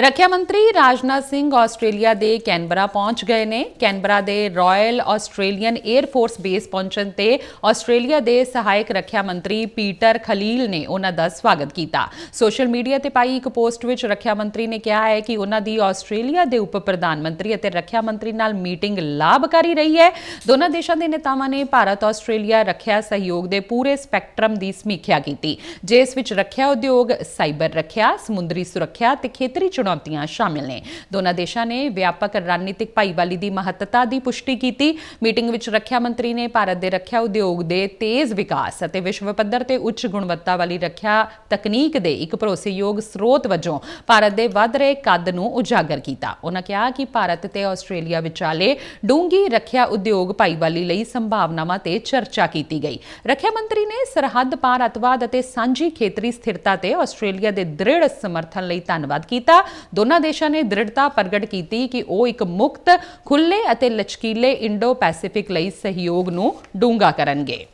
ਰੱਖਿਆ ਮੰਤਰੀ ਰਾਜਨਾਥ ਸਿੰਘ ਆਸਟ੍ਰੇਲੀਆ ਦੇ ਕੈਨਬਰਾ ਪਹੁੰਚ ਗਏ ਨੇ। ਕੈਨਬਰਾ ਦੇ Royal Australian Air Force base ਪਹੁੰਚਣ ਤੇ ਆਸਟ੍ਰੇਲੀਆ ਦੇ ਸਹਾਇਕ ਰੱਖਿਆ ਮੰਤਰੀ ਪੀਟਰ ਖਲੀਲ ਨੇ ਉਹਨਾਂ ਦਾ ਸਵਾਗਤ ਕੀਤਾ। ਸੋਸ਼ਲ ਮੀਡੀਆ ਤੇ ਪਾਈ ਇੱਕ ਪੋਸਟ ਵਿੱਚ ਰੱਖਿਆ ਮੰਤਰੀ ਨੇ ਕਿਹਾ ਹੈ ਕਿ ਉਹਨਾਂ ਦੀ ਆਸਟ੍ਰੇਲੀਆ ਦੇ ਉਪ ਪ੍ਰਧਾਨ ਮੰਤਰੀ ਅਤੇ ਰੱਖਿਆ ਮੰਤਰੀ ਨਾਲ ਮੀਟਿੰਗ ਲਾਭਕਾਰੀ ਰਹੀ ਹੈ। ਦੋਨਾਂ ਦੇਸ਼ਾਂ ਦੇ ਨੇਤਾਵਾਂ ਨੇ ਭਾਰਤ ਆਸਟ੍ਰੇਲੀਆ ਰੱਖਿਆ ਸਹਿਯੋਗ ਦੇ ਪੂਰੇ ਸਪੈਕਟਰਮ ਦੀ ਸਮੀਖਿਆ ਕੀਤੀ। ਜਿਸ ਵਿੱਚ ਰੱਖਿਆ ਉਦਯੋਗ, ਸਾਈਬਰ ਰੱਖਿਆ, ਸਮੁੰਦਰੀ ਸੁਰੱਖਿਆ ਤੇ ਖੇਤਰੀ ਚੁਣੌਤੀਆਂ ਚੁਣੌਤੀਆਂ ਸ਼ਾਮਿਲ ਨੇ। ਦੋਨਾਂ ਦੇਸ਼ਾਂ ਨੇ ਵਿਆਪਕ ਰਣਨੀਤਿਕ ਭਾਈਵਾਲੀ ਦੀ ਮਹੱਤਤਾ ਦੀ ਪੁਸ਼ਟੀ ਕੀਤੀ। ਮੀਟਿੰਗ ਵਿੱਚ ਰੱਖਿਆ ਮੰਤਰੀ ਨੇ ਭਾਰਤ ਦੇ ਰੱਖਿਆ ਉਦਯੋਗ ਦੇ ਤੇਜ਼ ਵਿਕਾਸ ਅਤੇ ਵਿਸ਼ਵ ਪੱਧਰ ਤੇ ਉੱਚ ਗੁਣਵੱਤਾ ਵਾਲੀ ਰੱਖਿਆ ਤਕਨੀਕ ਦੇ ਇੱਕ ਭਰੋਸੇਯੋਗ ਸਰੋਤ ਵਜੋਂ ਭਾਰਤ ਦੇ ਵੱਧ ਰਹੇ ਕੱਦ ਨੂੰ ਉਜਾਗਰ ਕੀਤਾ। ਉਹਨਾਂ ਕਿਹਾ ਕਿ ਭਾਰਤ ਤੇ ਆਸਟ੍ਰੇਲੀਆ ਵਿਚਾਲੇ ਡੂੰਗੀ ਰੱਖਿਆ ਉਦਯੋਗ ਭਾਈਵਾਲੀ ਲਈ ਸੰਭਾਵਨਾਵਾਂ ਤੇ ਚਰਚਾ ਕੀਤੀ ਗਈ। ਰੱਖਿਆ ਮੰਤਰੀ ਨੇ ਸਰਹੱਦ ਪਾਰ, ਅਤਵਾਦ ਅਤੇ ਸਾਂਝੀ ਖੇਤਰੀ ਸਥਿਰਤਾ ਤੇ ਆਸਟ੍ਰੇਲੀਆ ਦੇ ਦ੍ਰਿੜ ਸਮਰਥਨ ਲਈ ਧੰਨਵਾਦ ਕੀਤਾ। ਦੋਨਾਂ ਦੇਸ਼ਾਂ ਨੇ ਦ੍ਰਿੜਤਾ ਪ੍ਰਗਟ ਕੀਤੀ ਕਿ ਉਹ ਇੱਕ ਮੁਕਤ ਖੁੱਲੇ ਅਤੇ ਲਚਕੀਲੇ ਇੰਡੋ ਪੈਸੀਫਿਕ ਲਈ ਸਹਿਯੋਗ ਨੂੰ ਡੂੰਘਾ ਕਰਨਗੇ।